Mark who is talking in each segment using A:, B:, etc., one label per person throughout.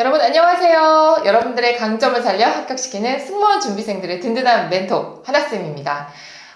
A: 여러분 안녕하세요. 여러분들의 강점을 살려 합격시키는 승무원 준비생들의 든든한 멘토 하나쌤입니다.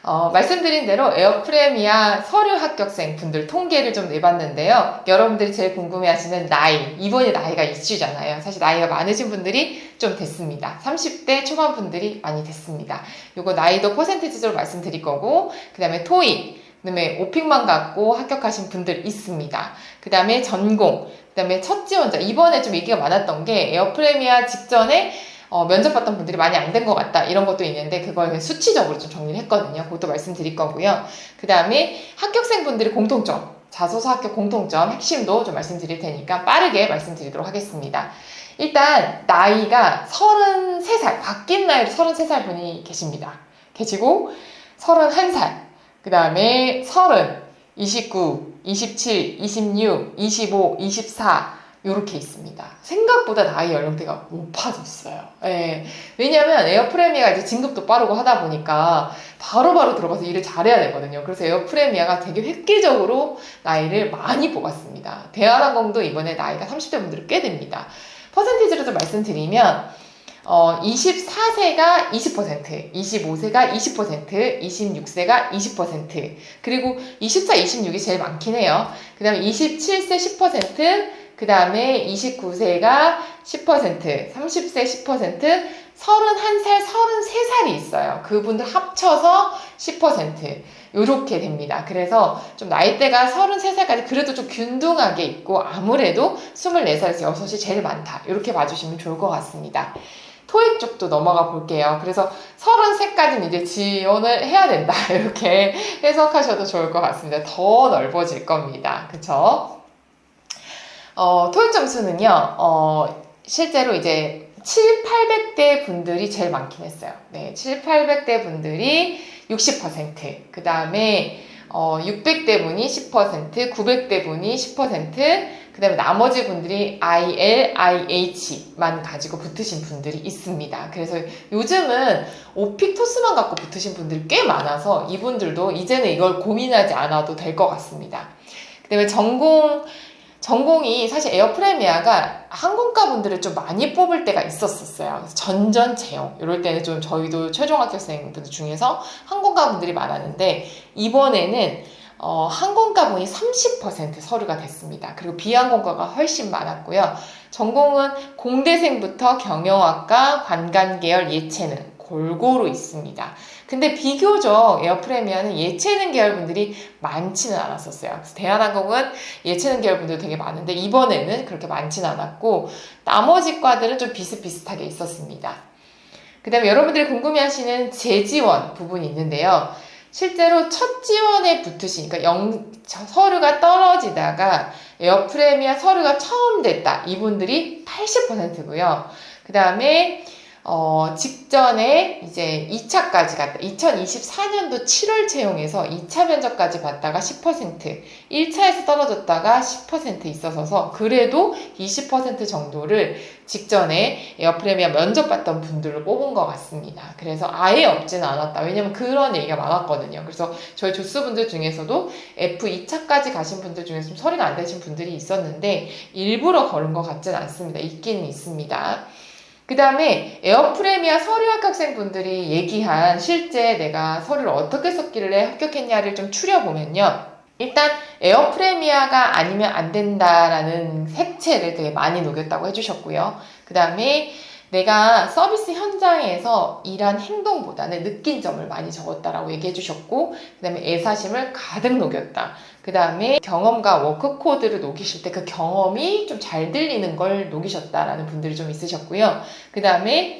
A: 어, 말씀드린 대로 에어프레미아 서류 합격생 분들 통계를 좀 내봤는데요. 여러분들이 제일 궁금해하시는 나이, 이번이 나이가 이슈잖아요. 사실 나이가 많으신 분들이 좀 됐습니다. 30대 초반 분들이 많이 됐습니다. 요거 나이도 퍼센티지로 말씀드릴 거고, 그 다음에 토익, 그 다음에 오픽만 갖고 합격하신 분들 있습니다. 그 다음에 전공, 그 다음에 첫 지원자. 이번에 좀 얘기가 많았던 게 에어프레미아 직전에 어, 면접 봤던 분들이 많이 안 된 것 같다 이런 것도 있는데 그걸 수치적으로 좀 정리를 했거든요. 그것도 말씀드릴 거고요. 그 다음에 합격생분들의 공통점, 자소서 합격 공통점 핵심도 좀 말씀드릴 테니까 빠르게 말씀드리도록 하겠습니다. 일단 나이가 33살, 바뀐 나이로 33살 분이 계십니다. 계시고 31살, 그 다음에 30, 29, 27, 26, 25, 24 이렇게 있습니다. 생각보다 나이 연령대가 높아졌어요. 예. 왜냐하면 에어프레미아가 이제 진급도 빠르고 하다 보니까 바로바로 바로 들어가서 일을 잘해야 되거든요. 그래서 에어프레미아가 되게 획기적으로 나이를 많이 뽑았습니다. 대한항공도 이번에 나이가 30대 분들이 꽤 됩니다. 퍼센티지로 좀 말씀드리면 어, 24세가 20%, 25세가 20%, 26세가 20%, 그리고 24, 26이 제일 많긴 해요. 그 다음에 27세 10%, 그 다음에 29세가 10%, 30세 10%, 31살, 33살이 있어요. 그분들 합쳐서 10%. 요렇게 됩니다. 그래서 좀 나이대가 33살까지 그래도 좀 균등하게 있고 아무래도 24살에서 6이 제일 많다. 이렇게 봐주시면 좋을 것 같습니다. 토익 쪽도 넘어가 볼게요. 그래서 33까지는 이제 지원을 해야 된다. 이렇게 해석하셔도 좋을 것 같습니다. 더 넓어질 겁니다. 그쵸? 어, 토익 점수는요, 어, 실제로 이제 7, 800대 분들이 제일 많긴 했어요. 네, 7, 800대 분들이 60%, 그 다음에 어, 600대 분이 10%, 900대 분이 10%, 그 다음에 나머지 분들이 IL, IH만 가지고 붙으신 분들이 있습니다. 그래서 요즘은 오픽 토스만 갖고 붙으신 분들이 꽤 많아서 이분들도 이제는 이걸 고민하지 않아도 될 것 같습니다. 그 다음에 전공, 전공이 사실 에어프레미아가 항공과 분들을 좀 많이 뽑을 때가 있었었어요. 전전 채용 이럴 때는 좀 저희도 최종 합격생분들 중에서 항공과 분들이 많았는데 이번에는 어, 항공과분이 30% 서류가 됐습니다. 그리고 비항공과가 훨씬 많았고요. 전공은 공대생부터 경영학과, 관관계열, 예체능 골고루 있습니다. 근데 비교적 에어프레미아는 예체능 계열 분들이 많지는 않았었어요. 그래서 대한항공은 예체능 계열 분들 되게 많은데 이번에는 그렇게 많지는 않았고 나머지 과들은 좀 비슷비슷하게 있었습니다. 그 다음에 여러분들이 궁금해하시는 재지원 부분이 있는데요. 실제로 첫 지원에 붙으시니까 영, 서류가 떨어지다가 에어프레미아 서류가 처음 됐다. 이분들이 80%고요. 그 다음에 어, 직전에 이제 2차까지 갔다. 2024년도 7월 채용에서 2차 면접까지 봤다가 10%, 1차에서 떨어졌다가 10% 있어서 그래도 20% 정도를 직전에 에어프레미아 면접 봤던 분들을 뽑은 것 같습니다. 그래서 아예 없지는 않았다. 왜냐면 그런 얘기가 많았거든요. 그래서 저희 조수분들 중에서도 F2차까지 가신 분들 중에서 좀 서류가 안 되신 분들이 있었는데 일부러 걸은 것 같지는 않습니다. 있기는 있습니다. 그 다음에 에어프레미아 서류 합격생분들이 얘기한 실제 내가 서류를 어떻게 썼길래 합격했냐를 좀 추려보면요. 일단 에어프레미아가 아니면 안 된다라는 색채를 되게 많이 녹였다고 해주셨고요. 그 다음에 내가 서비스 현장에서 일한 행동보다는 느낀 점을 많이 적었다라고 얘기해 주셨고, 그 다음에 애사심을 가득 녹였다. 그 다음에 경험과 워크 코드를 녹이실 때 그 경험이 좀 잘 들리는 걸 녹이셨다라는 분들이 좀 있으셨고요. 그 다음에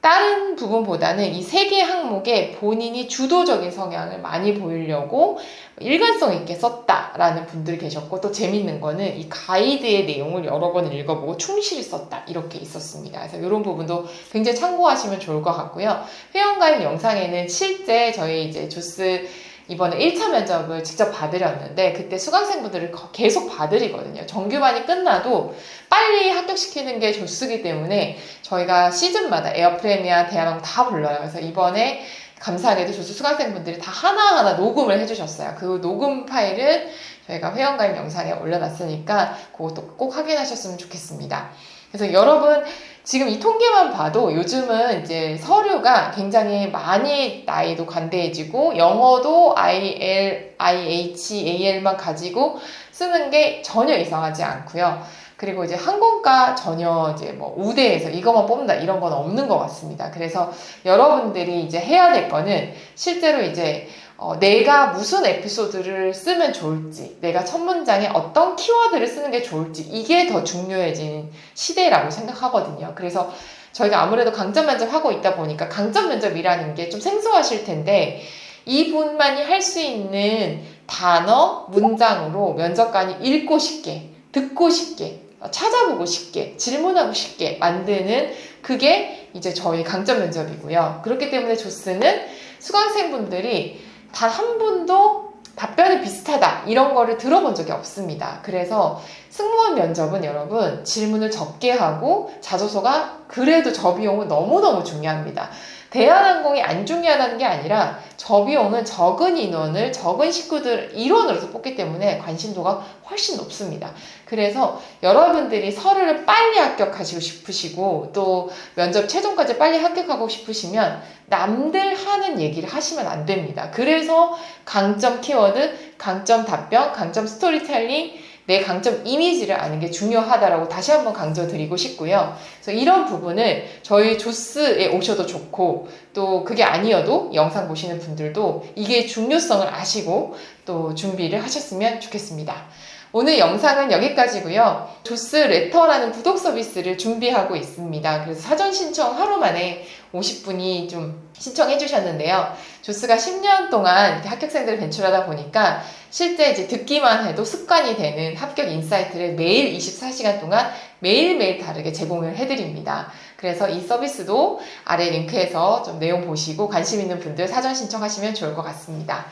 A: 다른 부분보다는 이 세 개 항목에 본인이 주도적인 성향을 많이 보이려고 일관성 있게 썼다라는 분들 계셨고 또 재밌는 거는 이 가이드의 내용을 여러 번 읽어보고 충실히 썼다 이렇게 있었습니다. 그래서 이런 부분도 굉장히 참고하시면 좋을 것 같고요. 회원가입 영상에는 실제 저희 이제 주스 이번에 1차 면접을 직접 받으렸는데 그때 수강생분들을 계속 받으리거든요. 정규반이 끝나도 빨리 합격시키는 게 조수기 때문에 저희가 시즌마다 에어프레미아 대한항공 다 불러요. 그래서 이번에 감사하게도 조수 수강생분들이 다 하나하나 녹음을 해주셨어요. 그 녹음 파일은 저희가 회원가입 영상에 올려놨으니까 그것도 꼭 확인하셨으면 좋겠습니다. 그래서 여러분 지금 이 통계만 봐도 요즘은 이제 서류가 굉장히 많이 나이도 관대해지고 영어도 IL, IH, AL만 가지고 쓰는 게 전혀 이상하지 않고요. 그리고 이제 항공과 전혀 이제 뭐 우대에서 이것만 뽑는다 이런 건 없는 것 같습니다. 그래서 여러분들이 이제 해야 될 거는 실제로 이제 어, 내가 무슨 에피소드를 쓰면 좋을지, 내가 첫 문장에 어떤 키워드를 쓰는 게 좋을지, 이게 더 중요해진 시대라고 생각하거든요. 그래서 저희가 아무래도 강점 면접 하고 있다 보니까 강점 면접이라는 게 좀 생소하실 텐데, 이분만이 할 수 있는 단어, 문장으로 면접관이 읽고 싶게, 듣고 싶게, 찾아보고 싶게, 질문하고 싶게 만드는 그게 이제 저희 강점 면접이고요. 그렇기 때문에 조스는 수강생분들이 단한 번도 답변이 비슷하다 이런 거를 들어본 적이 없습니다. 그래서 승무원 면접은 여러분 질문을 적게 하고 자소서가 그래도 저 비용은 너무너무 중요합니다. 대한항공이 안 중요하다는 게 아니라 저 비용은 적은 인원을 적은 식구들 일원으로서 뽑기 때문에 관심도가 훨씬 높습니다. 그래서 여러분들이 서류를 빨리 합격하시고 싶으시고 또 면접 최종까지 빨리 합격하고 싶으시면 남들 하는 얘기를 하시면 안 됩니다. 그래서 강점 키워드, 강점 답변, 강점 스토리텔링, 내 강점 이미지를 아는 게 중요하다라고 다시 한번 강조드리고 싶고요. 그래서 이런 부분을 저희 조스에 오셔도 좋고 또 그게 아니어도 영상 보시는 분들도 이게 중요성을 아시고 또 준비를 하셨으면 좋겠습니다. 오늘 영상은 여기까지고요. 조스 레터라는 구독 서비스를 준비하고 있습니다. 그래서 사전 신청 하루 만에 50분이 좀 신청해 주셨는데요. 조스가 10년 동안 합격생들을 배출하다 보니까 실제 이제 듣기만 해도 습관이 되는 합격 인사이트를 매일 24시간 동안 매일매일 다르게 제공을 해드립니다. 그래서 이 서비스도 아래 링크에서 좀 내용 보시고 관심 있는 분들 사전 신청하시면 좋을 것 같습니다.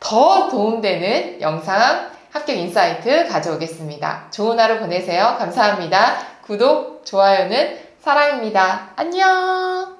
A: 더 도움되는 영상 합격 인사이트 가져오겠습니다. 좋은 하루 보내세요. 감사합니다. 구독, 좋아요는 사랑입니다. 안녕!